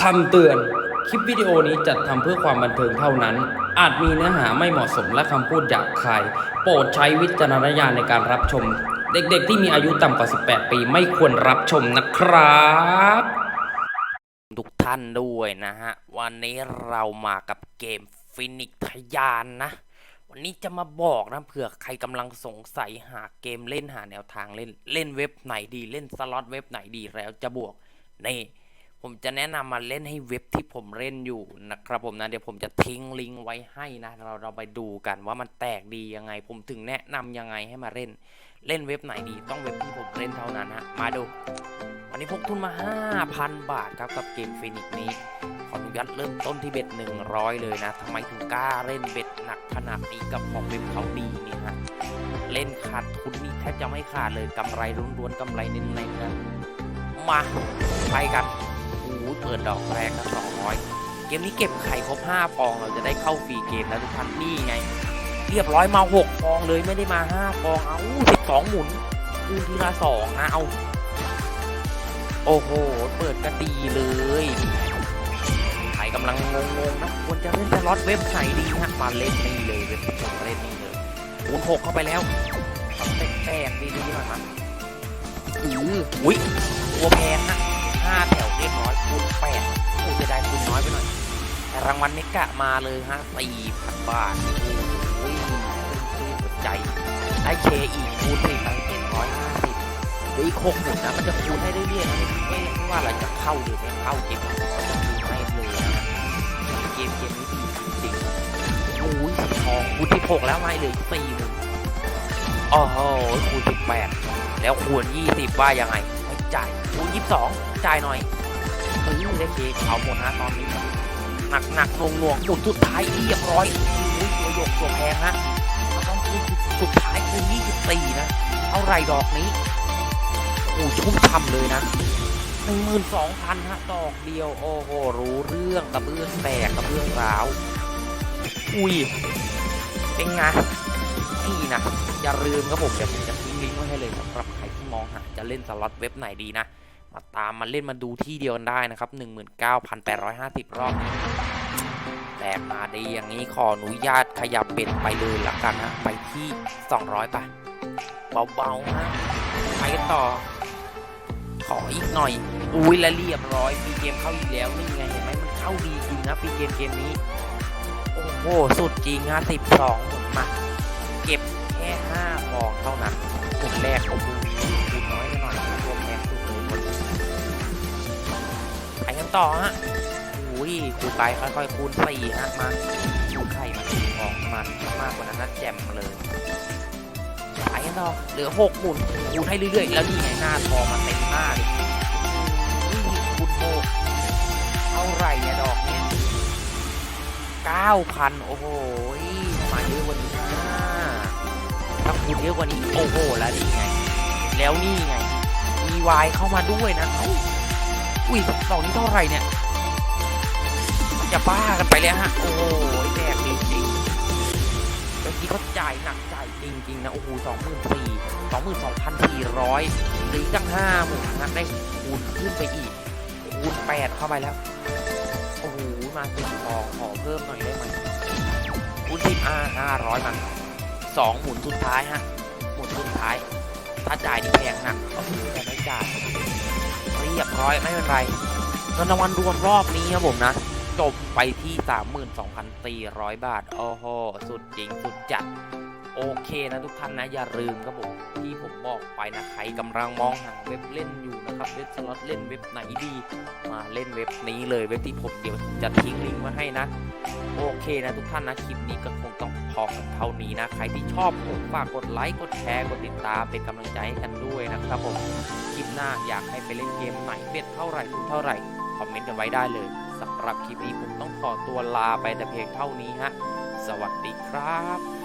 คำเตือน คลิปวิดีโอนี้จัดทำเพื่อความบันเทิงเท่านั้น อาจมีเนื้อหาไม่เหมาะสมและคำพูดหยาบคาย โปรดใช้วิจารณญาณในการรับชม เด็กๆ ที่มีอายุต่ำกว่า 18 ปีไม่ควรรับชมนะครับ ทุกท่านด้วยนะฮะ วันนี้เรามากับเกมฟินิกทยานนะ วันนี้จะมาบอกนะเผื่อใครกำลังสงสัยหาเกมเล่นหาแนวทางเล่นเล่นเว็บไหนดีเล่นสล็อตเว็บไหนดีแล้วจะบวกนี่ ผมจะแนะนำมาเล่นให้เว็บที่ผมเล่นอยู่นะครับผมนะเดี๋ยวผมจะทิ้งลิงก์ไว้ให้นะเราเราไปดูกันว่ามันแตกดียังไง ผมถึงแนะนำยังไงให้มาเล่น เล่นเว็บไหนดีต้องเว็บที่ผมเล่นเท่านั้นฮะมาดู วันนี้พกทุนมา 5,000 บาทครับกับเกมฟินิกนี้ขออนุญาตเริ่มต้นที่เบ็ด100 เลยนะทำไมถึงกล้าเล่นเบ็ดหนักขนาดนี้กับของเว็บเขาดีเนี่ยฮะเล่นขาดทุนนี่แทบจะไม่ขาดเลยกำไรล้วนๆกำไรเน้นๆนะมาไปกัน เปิดดอกแรกนะ200 เกมนี้เก็บไข่ครบ 5 ฟองเราจะได้เข้าฟรีเกมแล้วทุกท่านนี่ไง เรียบร้อยมา 6 ฟองเลยไม่ได้มา 5 ฟอง เอา12 หมุนคูณทีละ2นะเอาโอ้โห เปิดก็ดีเลยใครกำลังงงๆนะควรจะเล่นสล็อตเว็บไหนดีฮะมาเล่นนี่เลยเว็บที่ผมเล่นนี่เลยคูณหกเข้าไปแล้วทำแตกๆดีๆหน่อยมั้ยอืออุ้ยตัวแพงฮะ เรียบร้อยคูณแปดโอ้จะได้คูณน้อยไปหน่อยแต่รางวัลเมกะมาเลยฮะสี่พันบาทโอ้ยชื่นใจได้เคอีกคูณสี่พันเจ็ดร้อยห้าสิบเดี๋ยวอีกหกหมุนนะมันจะคูณให้ได้เรื่อยๆนะไม่ไม่ว่าเราจะเข้าหรือไม่เข้าเกมมันจะคูณให้เลยนะเกมเกมนี้ดีจริงๆโอ้ยทองคูณที่หกแล้วไม่เหลยสี่หมุนโอ้โหคูณสิบแปดแล้วคูณยี่สิบว่ายังไงไม่จ่ายคูณยี่สิบสองจ่ายหน่อย ฮ้ยได้เคเอาหมดนะตอนนี้หนักหนักหน่วงหน่วงหมุนสุดท้ายเรียบร้อยโอ้ยตัวหยกตัวแพงฮะต้องคูณสุดท้ายคูณยี่สิบสี่นะเท่าไรดอกนี้โอ้ชุ่มฉ่ำเลยนะหนึ่งหมื่นสองพันฮะดอกเดียวโอ้โหรู้เรื่องกระเบื้องแตกกระเบื้องร้าวอุ้ยเป็นไงนี่นะอย่าลืมครับผมเดี๋ยวผมจะทิ้งลิงก์ไว้ให้เลยสำหรับใครที่มองหาจะเล่นสล็อตเว็บไหนดีนะ มาตามมาเล่นมาดูที่เดียวกันได้นะครับ 19,850 รอบแตกมาดีอย่างนี้ขออนุญาตขยับเบ็ดไปเลยละกันนะไปที่ 200ไปเบาๆฮะไปกันต่อ ขออีกหน่อย อุ้ยและเรียบร้อยปีเกมเข้าอีกแล้วนี่ไงเห็นไหมมันเข้าดีจริงนะปีเกมเกมนี้ โอ้โหสุดจริงฮะสิบสองมาเก็บแค่ห้าฟองเท่านั้นหมุนแรกโอ้โหคูณน้อยไปหน่อยรวมแพงสุด ไปกันต่อฮะอุ้ยคูณไปค่อยๆคูณสี่ฮะมาคูณไข่มาสี่ฟองมันมากกว่านั้นนะแจ่มเลยไปกันต่อเหลือหกหมุนคูณให้เรื่อยๆ แล้วนี่ไงหน้าทองมาเต็มหน้าเลยคูณหกเท่าไหร่เนี่ยดอกเนี้ยเก้าพันโอ้โหมาเยอะกว่านี้นะถ้าคูณเยอะกว่านี้ โอ้โห แล้วนี่ไง แล้วนี่ไง วายเข้ามาด้วยนะเอ้าอุ้ยดอกนี้เท่าไหร่เนี่ยมันจะบ้ากันไปแล้วฮะ โอ้โหแดกจริงเมื่อกี้เขาจ่ายหนักจ่ายจริงๆนะ โอ้โหสองหมื่นสี่สองหมื่นสองพันสี่ร้อยหรือตั้งห้าหมื่นนะได้คูณขึ้นไปอีกคูณแปดเข้าไปแล้ว โอ้โห มาสิบทองขอเพิ่มหน่อยได้ไหมคูณสิบอ่าห้าร้อยมันสองหมุนสุดท้ายฮะ หมุนสุดท้าย ถ้าจ่ายนี่แพงหนักก็คือแต่ไม่จ่ายเรียบร้อยไม่เป็นไรเงินรางวัลรวมรอบนี้ครับผมนะ จบไปที่ 32,400 บาท โอ้โห สุดจริง สุดจัด โอเคนะทุกท่านนะอย่าลืมครับผมที่ผมบอกไปนะใครกำลังมองหาเว็บเล่นอยู่นะครับเว็บสล็อตเล่นเว็บไหนดีมาเล่นเว็บนี้เลยเว็บที่ผมเดี๋ยวผมจะทิ้งลิงก์ไว้ให้นะ โอเคนะทุกท่านนะคลิปนี้ก็คงต้องพอกันเท่านี้นะ ใครที่ชอบผมฝากกดไลค์กดแชร์กดติดตามเป็นกำลังใจให้กันด้วยนะครับผมคลิปหน้าอยากให้ไปเล่นเกมไหนเบ็ดเท่าไหร่เท่าไหร่คอมเมนต์กันไว้ได้เลยสำหรับคลิปนี้ผมต้องขอตัวลาไปแต่เพียงเท่านี้ฮะสวัสดีครับ